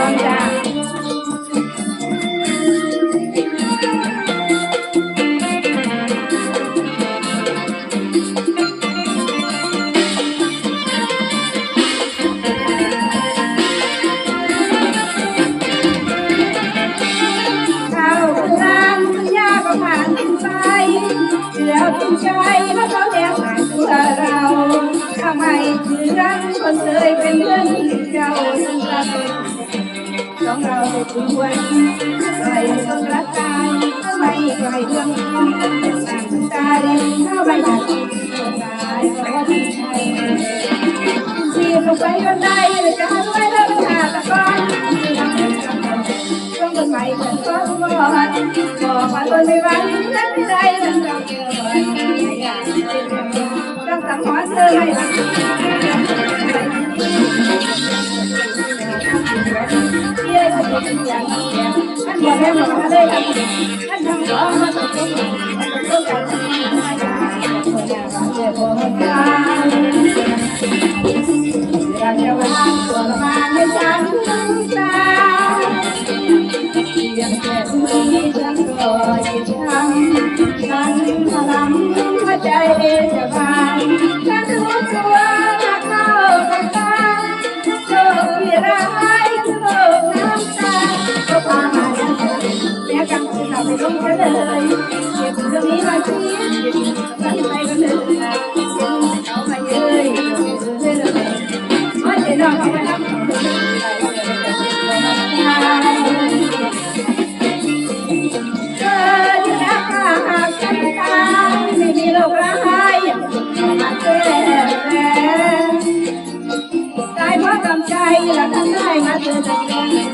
ลองจ้าเข้าทางสัญญาก็ผ่านไป ขาแล้วหายตัวเราทำไมถึงรักคนเคยเป็นเรื่องเราเป็นของเราได้ทุกวันใครต้องรักกันไม่ใครเรื่องต่างตาแดงเข้าไปอยากคนตายเพราะที่ใช่ชีพลงไปวันใดจะหันไว้แล้วมันขาตะกอนต้องกันใหม่กันก็รอดบอกว่าตนไม่ไหวนั้นไม่ได้ทั้งเราเกี่ยวอยากต้องสังหรณ์เธอให้ ในจานตาเพียงแค่นี้ฉันก็จะทำฉันพลังหัวใจจะบา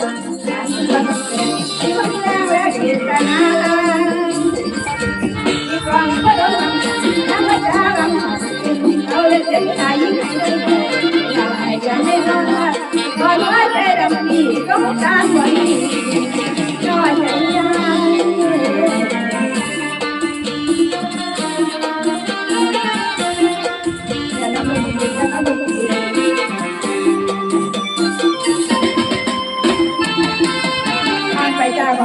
กันที่มั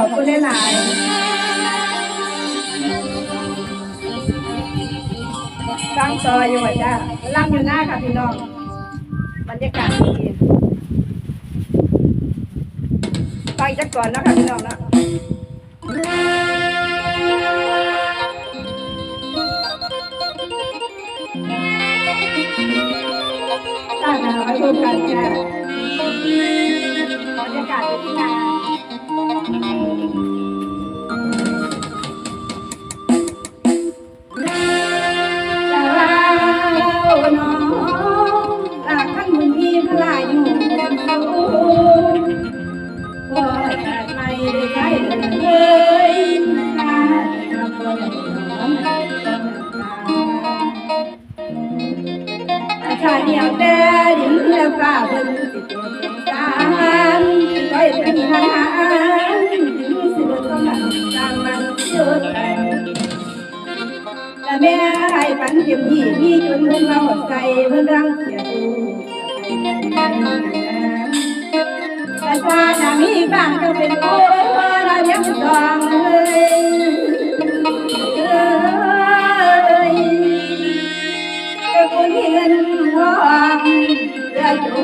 ขอบคุณหลายฟังซอยอยู่ว่าจ้าล่ำอยู่หน้าค่ะพี่น้อง บรรยากาศดีไปจักก่อนนะคะพี่น้องนะถ้าหาไปพบกันค่ะบรรยากาศดีค่ะ ชาเดียวแต่ดินและฟ้าเพิ่นสิตัวสงสารไว้เป็นทหารถึงสิบต้องมันสร้างมันเกิดกันแต่แม่ให้ปันเต็มที่มีจนมุ่งเราใจเพื่อรังเกียจดูแต่ชาติมีบ้านก็เป็นโอ้เรายังต้องเลย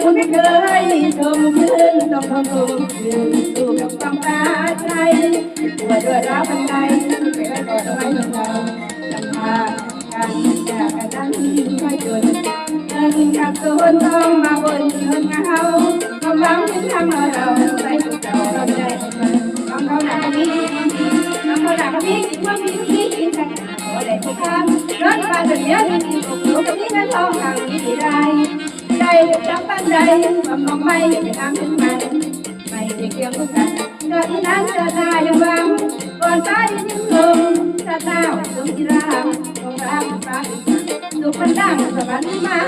โจรดังหมดใจคนจนเอ่ยคุณเคยชมชื่นต้องทำรู้สึกดูกับความตาใจตัวด้วยรักพันใดไปไว้ก่อนไว้ของเราลำพากันจากกันนั้นไม่จนเงินกับตัวต้องมาบนเงินเขาความหวังที่ทำเราใส่สุขเราเราใจมันความเขาหนักนี้ความเขาหนักนี้ความมีที่กินกันขอได้ทุกคำร้อนฟ้าจะเดียวที่สุขลูกนี้นั้นทองทางนี้ได้ใจจับปันใจความองไม่ไปทำถึงมันไม่ได้เกี่ยวกันเกิดนั้นเกิดตายยังวังก่อนตายยังลงตาตาสมที่รามของรามฟ้าสุขันดังสวรรค์มา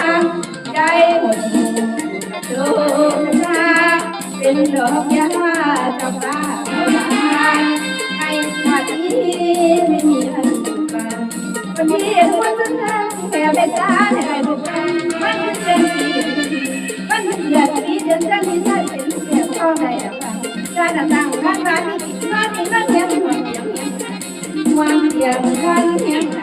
ใจหดหูโลกาเป็นดอกยาจำปาเข้าให้ชาติะจะตั้งข้างร้านนี้ร้านนี้นั่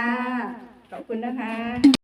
จ้า ขอบคุณนะคะ